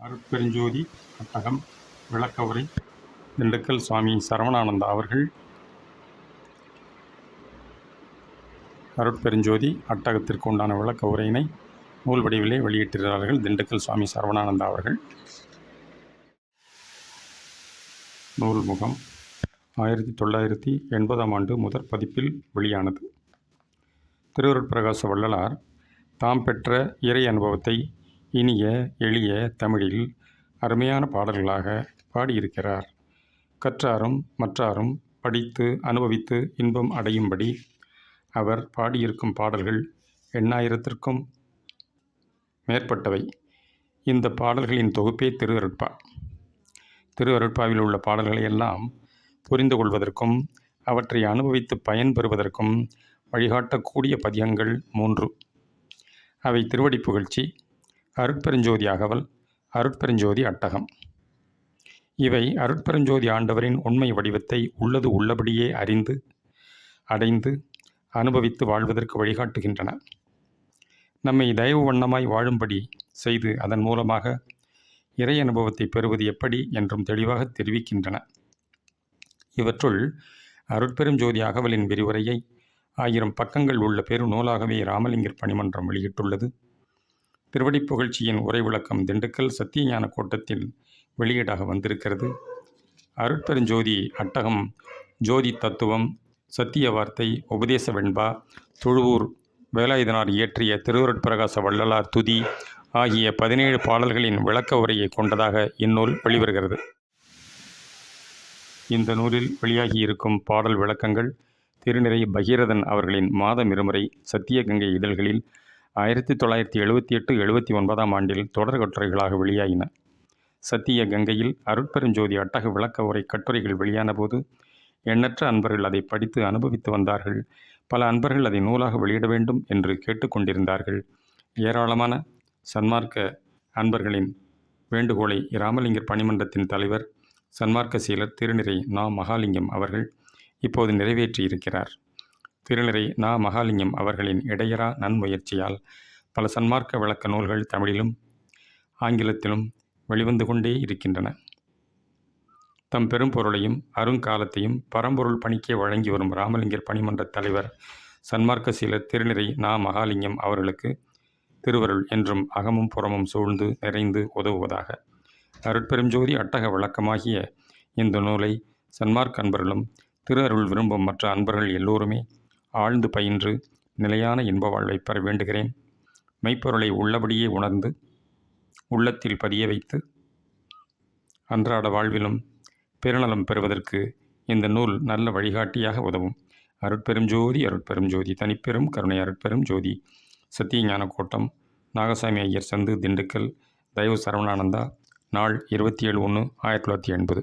அருட்பெருஞ்சோதி அட்டகம் விளக்கவுரை திண்டுக்கல் சுவாமி சரவணானந்தா அவர்கள் அருட்பெருஞ்சோதி அட்டகத்திற்கு உண்டான விளக்க உரையினை நூல் வடிவிலே வெளியிட்டிருக்கிறார்கள் திண்டுக்கல் சுவாமி சரவணானந்தா அவர்கள். நூல் முகம் ஆயிரத்தி தொள்ளாயிரத்தி எண்பதாம் ஆண்டு முதற் பதிப்பில் வெளியானது. திருவருட்பிரகாச வள்ளலார் தாம் பெற்ற இறை அனுபவத்தை இனிய எளிய தமிழில் அருமையான பாடல்களாக பாடியிருக்கிறார். கற்றாரும் மற்றாரும் படித்து அனுபவித்து இன்பம் அடையும்படி அவர் பாடியிருக்கும் பாடல்கள் எண்ணாயிரத்திற்கும் மேற்பட்டவை. இந்த பாடல்களின் தொகுப்பே திருவருட்பா. திருவருட்பாவில் உள்ள பாடல்களை எல்லாம் புரிந்து கொள்வதற்கும் அவற்றை அனுபவித்து பயன்பெறுவதற்கும் வழிகாட்டக்கூடிய பதியங்கள் மூன்று. அவை திருவடி புகழ்ச்சி அருட்பெருஞ்சோதி அகவல் அருட்பெருஞ்சோதி அட்டகம். இவை அருட்பெருஞ்சோதி ஆண்டவரின் உண்மை வடிவத்தை உள்ளது உள்ளபடியே அறிந்து அடைந்து அனுபவித்து வாழ்வதற்கு வழிகாட்டுகின்றன. நம்மை தயவு வண்ணமாய் வாழும்படி செய்து அதன் மூலமாக இறை அனுபவத்தை பெறுவது எப்படி என்றும் தெளிவாக தெரிவிக்கின்றன. இவற்றுள் அருட்பெரும் ஜோதி அகவலின் விரிவுரையை ஆயிரம் பக்கங்கள் உள்ள பெரு நூலாகவே ராமலிங்கர் பணிமன்றம் வெளியிட்டுள்ளது. திருவடி புகழ்ச்சியின் உரை விளக்கம் திண்டுக்கல் சத்தியஞான கோட்டத்தில் வெளியீடாக வந்திருக்கிறது. அருட்பெருஞ்சோதி அட்டகம் ஜோதி தத்துவம் சத்திய வார்த்தை உபதேச வெண்பா தொழுவூர் வேலாயுதனார் இயற்றிய திருவருட்பிரகாச வள்ளலார் துதி ஆகிய பதினேழு பாடல்களின் விளக்க உரையை கொண்டதாக இந்நூல் வெளிவருகிறது. இந்த நூலில் வெளியாகியிருக்கும் பாடல் விளக்கங்கள் திருநிறை பகீரதன் அவர்களின் மாதம் இருமுறை சத்தியகங்கை இதழ்களில் ஆயிரத்தி தொள்ளாயிரத்தி எழுபத்தி எட்டு எழுபத்தி ஒன்பதாம் ஆண்டில் தொடர் கட்டுரைகளாக வெளியாயின. சத்திய கங்கையில் அருட்பெருஞ்சோதி அட்டக விளக்க உரை கட்டுரைகள் வெளியான போது எண்ணற்ற அன்பர்கள் அதை படித்து அனுபவித்து வந்தார்கள். பல அன்பர்கள் அதை நூலாக வெளியிட வேண்டும் என்று கேட்டுக்கொண்டிருந்தார்கள் ஏராளமான சன்மார்க்க அன்பர்களின் வேண்டுகோளை ராமலிங்கர் பணிமன்றத்தின் தலைவர் சன்மார்க்க சீலர் திருநிறை நா. மகாலிங்கம் அவர்கள் இப்போது நிறைவேற்றியிருக்கிறார். திருநிறை நா. மகாலிங்கம் அவர்களின் இடையரா நன்முயற்சியால் பல சன்மார்க்க விளக்க நூல்கள் தமிழிலும் ஆங்கிலத்திலும் வெளிவந்து கொண்டே இருக்கின்றன. தம் பெரும் பொருளையும் அருங்காலத்தையும் பரம்பொருள் பணிக்கே வழங்கி வரும் ராமலிங்கர் பணிமன்ற தலைவர் சன்மார்க்க சீலர் திருநிறை நா. மகாலிங்கம் அவர்களுக்கு திருவருள் என்றும் அகமும் புறமும் சூழ்ந்து நிறைந்து உதவுவதாக. அருட்பெருஞ்சோதி அட்டக விளக்கமாகிய இந்த நூலை சன்மார்க்க அன்பர்களும் திரு அருள் விரும்பும் மற்ற அன்பர்கள் எல்லோருமே ஆழ்ந்து பயின்று நிலையான இன்ப வாழ்வை பெற வேண்டுகிறேன். மெய்ப்பொருளை உள்ளபடியே உணர்ந்து உள்ளத்தில் பதிய வைத்து அன்றாட வாழ்விலும் பெருநலம் பெறுவதற்கு இந்த நூல் நல்ல வழிகாட்டியாக உதவும். அருட்பெரும் ஜோதி அருட்பெரும் ஜோதி தனிப்பெரும் கருணை அருட்பெரும் ஜோதி. சத்தியஞான கோட்டம் நாகசாமி ஐயர் சந்து திண்டுக்கல் தயவு சரவணானந்தா நாள் இருபத்தி ஏழு ஒன்று ஆயிரத்தி தொள்ளாயிரத்தி எண்பது.